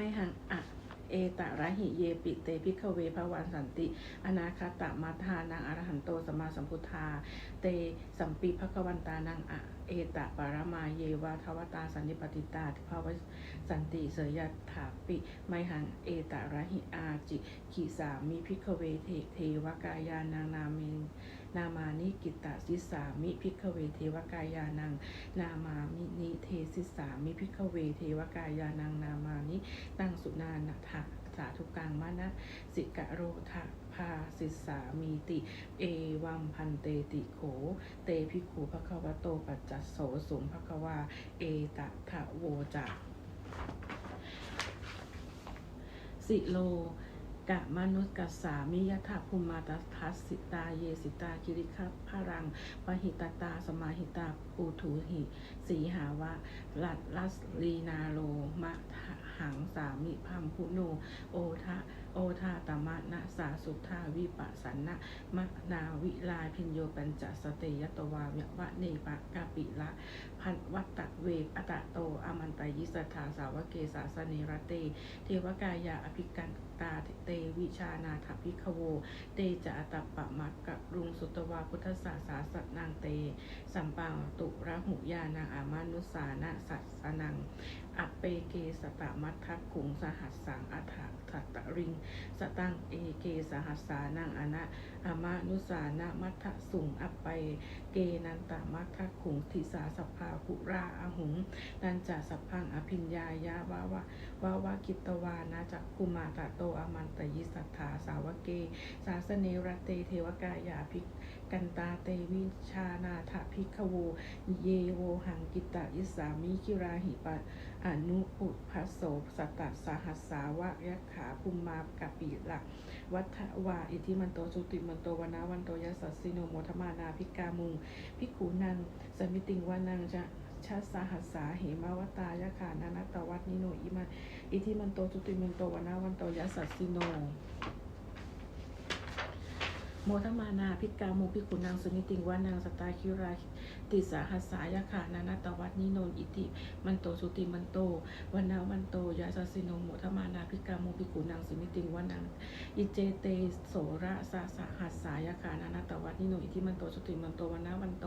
ไม่หังอะเอตะระหิเยปิเตพิกเวภวันสันติ อนาคตะมาทานังอรหันโตสมมาสัมพุทธา เตสัมปีภควันตานังอะ เอตะปารมาเยวาทวตาสันนิปติตาทิภาวสันติเสยยถาปิ ไมหังเอตะระหิอาจิ ขีสามิพิกเวเทเทวกายานางนาเมนนามานิกิตะสิสามิพิกเวเทวกายานัง นามามินิเทสิสามิพิกเวเทวกายานังนามานิตังสุนานะทะสาธุกังมานะสิกะโรทะ พาสิสามีติ เอวัมพันเตติโข เตพิกขุภควโตปัจจัสโสสุงภควา เอตะทะโวจะสิโลกะมนุสกัสสามิยถาภูมาตทัสสิตาเยสิตาคิริคัพพรังปหิตตาสมาหิตาปูถูหิสีหาวะลัดลัสลีนาโลมะทะหังสามิพัมพุโนโอทะโอทาตมะนะสาสุทาวิปัสสนะมะนาวิลาพิญโยปัญจสเตยตวาเวะเนปะกาปิละ พันวัตตะเวปะตะโตอมันตยิสทธาสาวเกสาสเนรเต เทวกายาอภิกันตาเตวิชานาถพิคโว เตจะอัตตปะมักกะรุงสุตวาพุทธศาสาสนางเต สัมปังตุระหุยานางอามานุสานะสัสนังอเปเกสตะมัททักขุงสหัสสังอัฏฐถัตริงสตังเอเกสหัสานังอนะอามานุสานะมัทะสุงอปไปเกนันตามัทะขุงทิสาสภาภุราอหุงนันจะสัพพังอภิญญายาวาวะวาวะกิตวานาจักคุมาตะโตอมันตยิสัทธาสาวเก สาสเนรเตเทวกายาภิกกันตาเตวิชานาถพิกขโว เยโวหังกิตะยิสามิคิราหิปัตอนุปุพัสโสสตตสหัสสาวะยะขาภูมมากะปิละวัฏวาอิทิมันโตสุติมันโตวนาวันโตยัสสสสิโนโมทมานาพิกามุงพิกขูนังสมิติงวานังจะชาสหัสสาเหมาวตายะขานานัตวัตนิโนอิมาอิทิมันโตสุติมันโตวนาวันโตยัสสสสิโน โมทมานาพิกาโมพิกุนางสุนิติงวานางสตาคิราติสาหัสสายะขานานาตวัตนิโน มันโตสุติมันโตวันนาวันโตยาสสิโนโมทมานาพิกาโมพิกุนางสุนิติงวานางอิเจเตโสระสาสาหัสสายาขานานาตวัตนิโนอิติมันโตสุติมันโตวันนาวันโต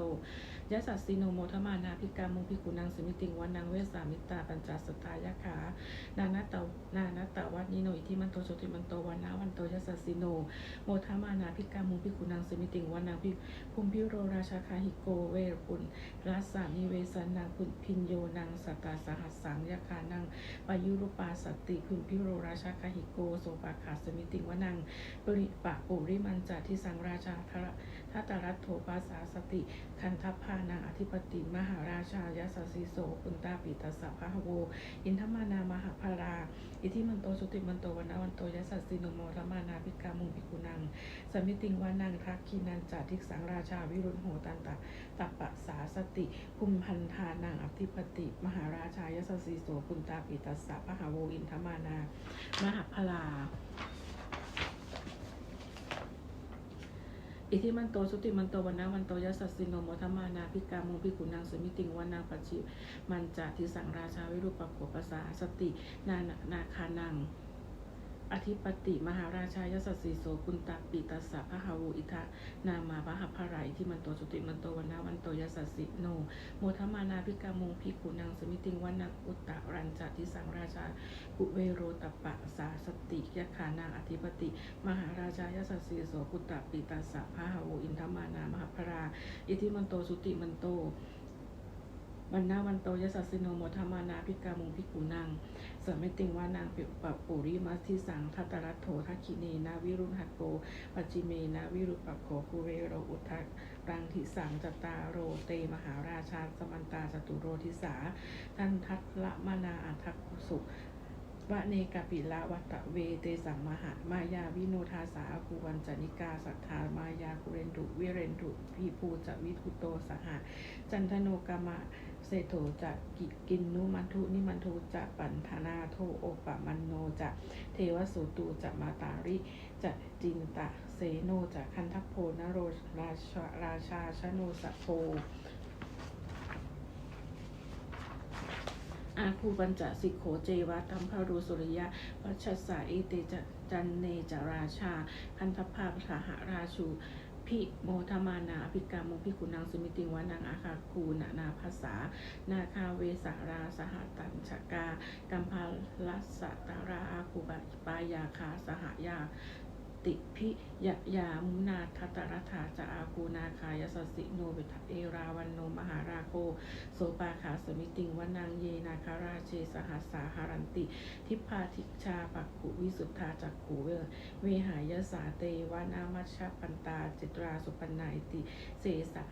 ยาสัสสิโนโมทมานาพิกาโมพิกุนางสุนิติงวานางเวสามิตาปัญจสตายาขานานาตนานาตวัตนิโนอิติมันโตสุติมันโตวันนาวันโตยาสัสสิโนโมทามานาพิกามุพิกุนังสิมิติงวานังพิภูมิพิโรราชาคาหิโกเวรปุณรัสสานิเวสันนังพุพินโยนังสตตาสหัสสังยาคานังปายุรุปาสติภูมิพิโรราชาคาหิโกโสปาขาสมิติวานังปริปะปุริมันจาทิสังราชาทระทัตรัตโถปาสาสติ คันทัพพานังอธิปติมหาราชายสสสิโสปุนตาปิตสสะพะหโว อินทมานามหาภารา อิทิมันโตสุติมันโตวันาวันโตยสัสสิโนโมทมานาพิกามุงพิกุนังสมิติงวานังทักขีนันจาทิกสังราชาวิรุณโหตันตะตัปปะสาสติภูมิพันธานังอธิปติมหาราชายสสีโสปุณตาปิตัสสะพหาโวอินทมานา มหาพลา อิทิมันโตสุติมันโตวันนาวันโตยัสสสิโนโมทมานาพิกามุงพิกุนังสมิติงวันังปัจจิมันจาทิสังราชาวิรุปโขปสาสติ นานาคานัง อธิปติมหาราชายสัสสีโสกุณตาปิตัสะพะหาวูอิทะนามาพะหะพะไรที่มันโตสุติมันโตวันนาวันโตยสัสสิโนโมทมานาพิกามงพิกุนังสมิติงวันังอุตตะรันจติสังราชากุเวโรตปะสาสติยะขานางอธิปติ มหาราชายสัสสีโสกุตตปิตัสสะพะหาวูอินทมานา มหาพราอิทิมันโตสุติมันโต วันนาวันโตยสัสสิโนโมทมานาพิกามุงพิกุนังสมิติงว่านางเปปปุริมัสทิสังทัตตรัตโททักขิเนนาวิรุณหัตโกปัจจิเมนาวิรุปปะโขคุเรโรอุทักรังทิสังจตาโรเตมหาราชาสมันตาจตุโรทิสาทันทัตละมานาอัทักุสุ วะเนกปิละวัตะเวเตสังมหามายาวิโนทาสาภูวันจนิกาสัทธามายาคุเรนตุวิเรนตุพีภูจวิทุโตสหะจันทโนกามะเศโถจะกิกินนุมันทุนิมันทุจะปันธนาโทโอปะมันโนจะเทวสุตูจะมาตาริจะจินตะเสโนจะคันทัพโพนโรราชาราชาชโนสะโพ อาคูปัญจสิกโขเจวะตัมพารุสุริยะวัชสาเอเตจจันเนจราชา พันธภาพสหราชูพิโมทมานาอภิกามุพิกุนังสุมิติวานังอาคาคูนานาภาษา นาคาเวสาราสหตัญชกากัมพาลัสตาราอาคูบาปายาคาสหยา ติพิยยามุนาทัตรัฐาจะอาคูนาคายสสิโนเวทเอราวันโนมหาราโคโสปาขาสมิติงวนังเยนาคาราเชสหัสสาหารันติ ทิพาทิชาปักขุวิสุทธาจักขุเวเวหายสาเตวานามัชปันตาจิตราสุปันนาอิติ เสสะ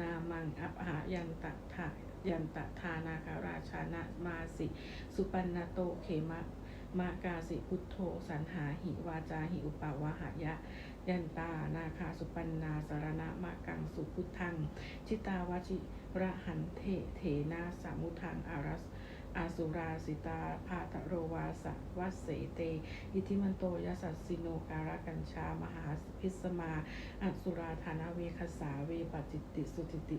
นามังอัปหายันตถายันตทานาคาราชานะมาสิ สุปันนโตเขมะ มากาสิพุทโธสันหาหิวาจาหิอุปาวาหายะยันตานาคาสุปันนาสารณะมากังสุพุทธัง ชิตาวชิระหันเทเถนาสามุทังอารัสอาสุราสิตาพาทะโรวาสวัสเสเต อิทิมันโตยสัสสิโนการกัญชามหาพิสมาอัสุราธานาเวคสาเวปจิตติสุติติ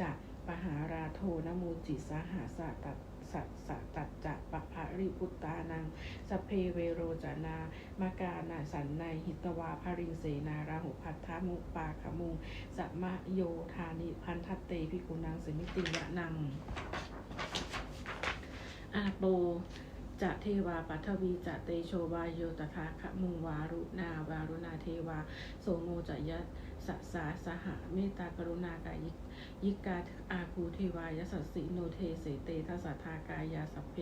จะ ปหาราโทนมูจิสหาสะตัดสัสสะตัดจะปะภะริพุตตานังสเพเวโรจานามากานาสันในหิตวาภริงเสนาราหุพัทธมุปาขมุงสัมะโยธานิพันทัตเตพิกุนังสมิติยะนัง อาโปจะเทวาปัทวีจะเตโชวาโยตถาคะมุงวารุนาวารุณาเทวา โสโนจะยะสสาสหะเมตตากรุณากายิก ยิกาอาคูเทวายสัสสิโนเทเสเตทัสทากายาสัพเพ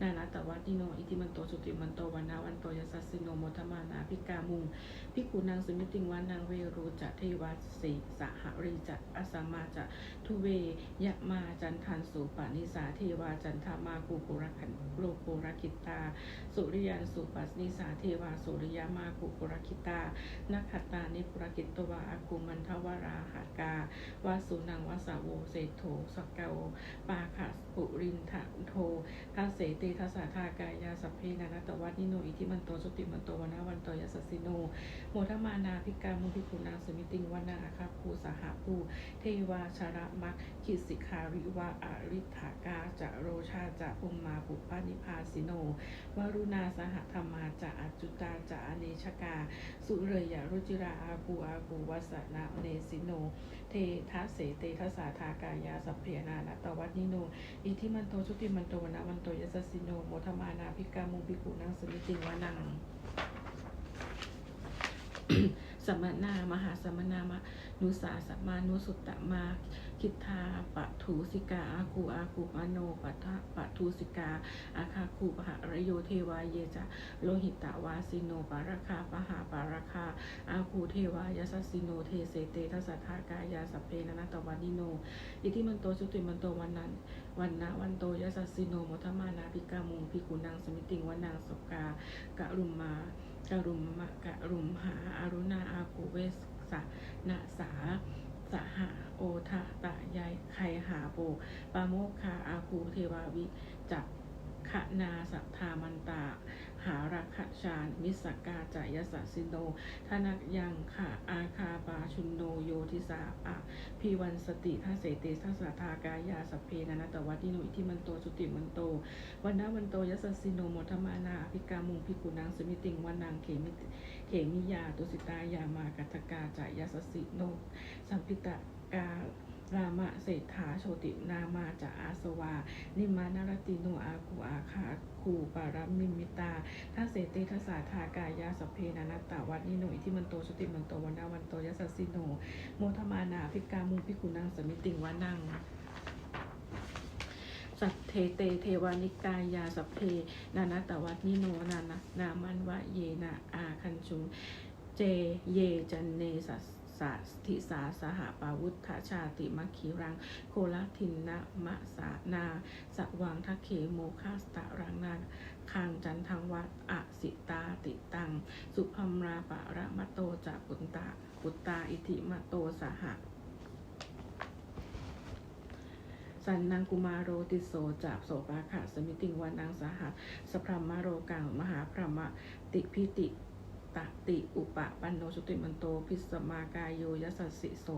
นานาตวัตติโนอิติมันโตสุติมันโตวันนาวันโตยสัสสิโนโมทมานาพิกามุงพิกุนางสุมิติงวานังเวรูจะเทวาสีสหริจะอสมาจะทุเวยะมาจันทันสุปานิสาเทวาจันทามากูปุรคันโลโกรคิตา สุริยันสุปัสนิสาเทวาสุริยามากูปุรคิตานักขตานิปุรกิตตวาอากูมันทวราหากาวาสุนงวาสาโวเศรษโถสกเกาปาขัสปุรินทะโททาเสเตทัสสะทากายาสัพเพนานาตวัตนิโนอิทิมันโตสติมันโตวนาวันโตยสัสสิโน โมทมานาภิกามุภิกุนาสมิติงวนาอาคาภูสหภูเทวาชาระมักขิสิคาริวาอริธากาจะโรชาจะอุมมาปุปานิพาสิโนวรุณาสหธรรมาจะอจุตาจะอเนชกา สุเรยรุจิราอากูอากูวัสนะเนสิโน เททัสเสเตทัสสาทากายาสัพเพนานาตวัตนิโน อิทิมันโตชุติมันโตวนาวันโตยสสสิโนโมทมานาภิกามุภิกุนางสมิติงวนังสมนามหาสมนามนุสาสมานุสุตตะมา คิทาปะทูสิกาอากูอากูปะโนปัทะปะทูสิกาอาคาคูปหะระโยเทวาเยจะโลหิตาวาสิโนปาราคาปหาปาราคาอาคูเทวายสัสสิโนเทเสเตทัสทากายาสัพเพนนะตวานิโนอิทิมันโตสุติมันโตวันนั้นวันนะวันโตยสัสสิโนโมทมานาภิกามุงภิกุนังสมิติงวันังสกากะรุมมากะรุมมะกะรุมหาอารุณาอากูเวสสะนะสา สหะโอทะตะยายไคหาโปปาโมคคาอาคูเทวาวิจักขนาสัทธามันตา หารักขชานมิสกาจายสัสิโนทนักยังขาอาคาปาชุนโนโยทิสาอะพีวันสติทัสเสติทัสสะทากายาสเพนันะตวัติโนอิทิมันโตสุติมันโตวันนาวันโตยสัสสิโนโมทมานาอภิกามุงพิกุนังสมิติงวันนางเขมิเขมิยาตุสิตายามากัตกาจายสสสิโนสัมพิตะกา รามะเศรษฐาโชตินามาจะอาสวา นิมานารติโนอาคูอาคาคูปารมิมิตาทัสเสเตทัสาทากายาสเพนานตาวัดนิโนอิทิมันโตชติมันโตวันนาวันโตยัสสสิโน โมทมานาภิกามุภิกุนังสมิติงวานังสัทเทเตเทวานิกายาสเพนานาตวัดนิโนนานะนามันวะเยนะอาคันชุงเจเยจันเนสัส สะทิสาสหปาวุธชาติมัคคีรัง โคลทินนะมะสานา สวังทะเขโมคาสตะรังนาคางจันทังวัดอสิตาติตัง สุพัมราปะระมะโตจะปุตตาปุตตาอิทิมะโตสหะสันนังกุมาโรติโสจากโสปาขะสมิติงวานังสหัสสพรมมโรกังมหาพรหมติพิติ ตติ อุปปันโนสุติมันโต พิสมากายโยยสัสสิโส